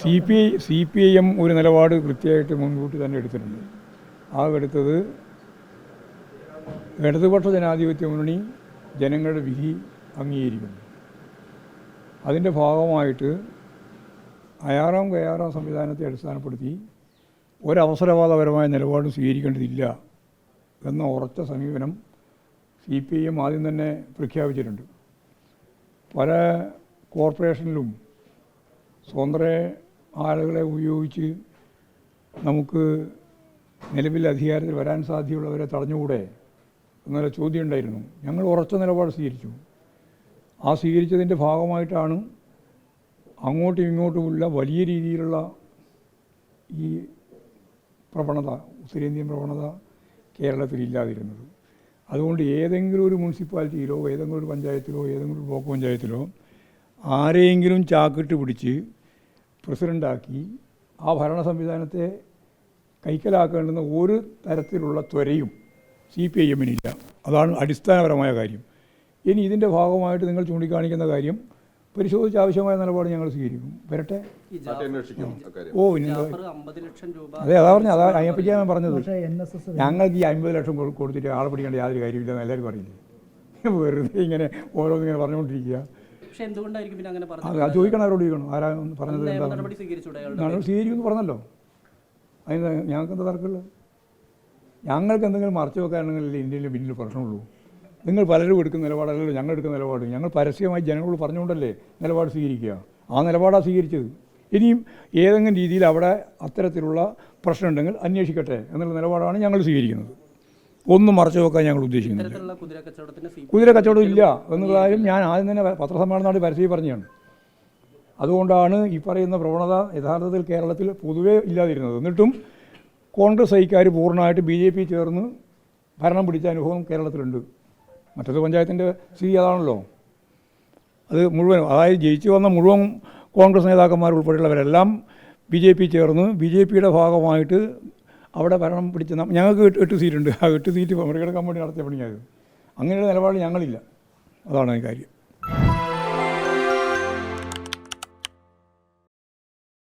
C P I C P I M ഒരു നിലപാട് കൃത്യമായിട്ട് മുൻകൂട്ടി തന്നെ എടുത്തിട്ടുണ്ട്. ആ എടുത്തത് ഇടതുപക്ഷ ജനാധിപത്യ മുന്നണി ജനങ്ങളുടെ വിധി അംഗീകരിക്കുന്നു. അതിന്റെ ഭാഗമായിട്ട് അയാറാം കയാറാം സംവിധാനത്തെ അടിസ്ഥാനപ്പെടുത്തി ഒരവസരവാദപരമായ നിലപാടും സ്വീകരിക്കേണ്ടതില്ല എന്ന ഉറച്ച സമീപനം സി പി ഐ എം ആദ്യം തന്നെ പ്രഖ്യാപിച്ചിട്ടുണ്ട്. പല കോർപ്പറേഷനിലും സ്വതന്ത്ര ആളുകളെ ഉപയോഗിച്ച് നമുക്ക് നിലവിൽ അധികാരത്തിൽ വരാൻ സാധ്യതയുള്ളവരെ തടഞ്ഞുകൂടെ എന്നൊരു ചോദ്യം ഉണ്ടായിരുന്നു. ഞങ്ങൾ ഉറച്ച നിലപാട് സ്വീകരിച്ചു. ആ സ്വീകരിച്ചതിന്റെ ഭാഗമായിട്ടാണ് അങ്ങോട്ടും ഇങ്ങോട്ടുമുള്ള വലിയ രീതിയിലുള്ള ഈ പ്രവണത ഉത്തരേന്ത്യൻ പ്രവണത കേരളത്തിൽ ഇല്ലാതിരുന്നത്. അതുകൊണ്ട് ഏതെങ്കിലും ഒരു മുനിസിപ്പാലിറ്റിയിലോ ഏതെങ്കിലും ഒരു പഞ്ചായത്തിലോ ഏതെങ്കിലും ഒരു ബ്ലോക്ക് പഞ്ചായത്തിലോ ആരെയെങ്കിലും ചാക്കിട്ട് പിടിച്ച് പ്രസിഡന്റാക്കി ആ ഭരണ സംവിധാനത്തെ കൈക്കലാക്കേണ്ടുന്ന ഒരു തരത്തിലുള്ള ത്വരയും സി പി ഐ എമ്മിനില്ല. അതാണ് അടിസ്ഥാനപരമായ കാര്യം. ഇനി ഇതിന്റെ ഭാഗമായിട്ട് നിങ്ങൾ ചൂണ്ടിക്കാണിക്കുന്ന കാര്യം പരിശോധിച്ച് ആവശ്യമായ നിലപാട് ഞങ്ങൾ സ്വീകരിക്കും. വരട്ടെ? ഓ അതെ അതാ പറഞ്ഞു അതാ അതിനെപ്പറ്റിയാണ് ഞാൻ പറഞ്ഞത്. ഞങ്ങൾക്ക് ഈ അമ്പത് ലക്ഷം കൊടുത്തിട്ട് ആളെ പിടിക്കേണ്ട യാതൊരു കാര്യമില്ലെന്ന് എല്ലാവരും പറയില്ലേ വെറുതെ ഇങ്ങനെ ഓരോന്നിങ്ങനെ പറഞ്ഞുകൊണ്ടിരിക്കുക. പക്ഷെ എന്തുകൊണ്ടായിരിക്കും പിന്നെ അങ്ങനെ പറഞ്ഞത്? അത് ചോദിക്കണം അവരോട് ചോദിക്കണം. ആരാ പറഞ്ഞത് നടപടി സ്വീകരിക്കുമെന്ന് പറഞ്ഞല്ലോ. അതിന് ഞങ്ങൾക്ക് എന്താ തർക്കമുള്ളത്? ഞങ്ങൾക്ക് എന്തെങ്കിലും മറച്ചു വെക്കാനുണ്ടെങ്കിൽ ഇന്ത്യയിൽ പിന്നിൽ പ്രശ്നമുള്ളൂ. നിങ്ങൾ പലരും എടുക്കുന്ന നിലപാടല്ലല്ലോ ഞങ്ങൾ എടുക്കുന്ന നിലപാട്. ഞങ്ങൾ പരസ്യമായി ജനങ്ങളോട് പറഞ്ഞുകൊണ്ടല്ലേ നിലപാട് സ്വീകരിക്കുക. ആ നിലപാടാണ് സ്വീകരിച്ചത്. ഇനിയും ഏതെങ്കിലും രീതിയിൽ അവിടെ അത്തരത്തിലുള്ള പ്രശ്നമുണ്ടെങ്കിൽ അന്വേഷിക്കട്ടെ എന്നുള്ള നിലപാടാണ് ഞങ്ങൾ സ്വീകരിക്കുന്നത്. ഒന്നും മറച്ചു വെക്കാൻ ഞങ്ങൾ ഉദ്ദേശിക്കുന്നില്ല. കുതിര കച്ചവടം ഇല്ല എന്നുള്ള കാര്യം ഞാൻ ആദ്യം തന്നെ പത്രസമ്മേളനത്തോട് പരസ്യം പറഞ്ഞതാണ് അതുകൊണ്ടാണ് ഈ പറയുന്ന പ്രവണത യഥാർത്ഥത്തിൽ കേരളത്തിൽ പൊതുവേ ഇല്ലാതിരുന്നത്. എന്നിട്ടും കോൺഗ്രസ് ഐക്കാർ പൂർണമായിട്ട് ബി ജെ പി ചേർന്ന് ഭരണം പിടിച്ച അനുഭവം കേരളത്തിലുണ്ട്. മറ്റൊരു പഞ്ചായത്തിന്റെ സ്ഥിതി അതാണല്ലോ. അത് മുഴുവൻ അതായത് ജയിച്ചു വന്ന മുഴുവൻ കോൺഗ്രസ് നേതാക്കന്മാർ ഉൾപ്പെടെയുള്ളവരെല്ലാം ബി ജെ പി ചേർന്ന് ബി ജെ പിയുടെ ഭാഗമായിട്ട് അവിടെ ഭരണം പിടിച്ച ഞങ്ങൾക്ക് എട്ട് സീറ്റുണ്ട്. ആ എട്ട് സീറ്റ് മറികടക്കാൻ കമ്പനി നടത്തിയ പണിയായത് അങ്ങനെയുള്ള നിലപാട് ഞങ്ങളില്ല. അതാണ് കാര്യം.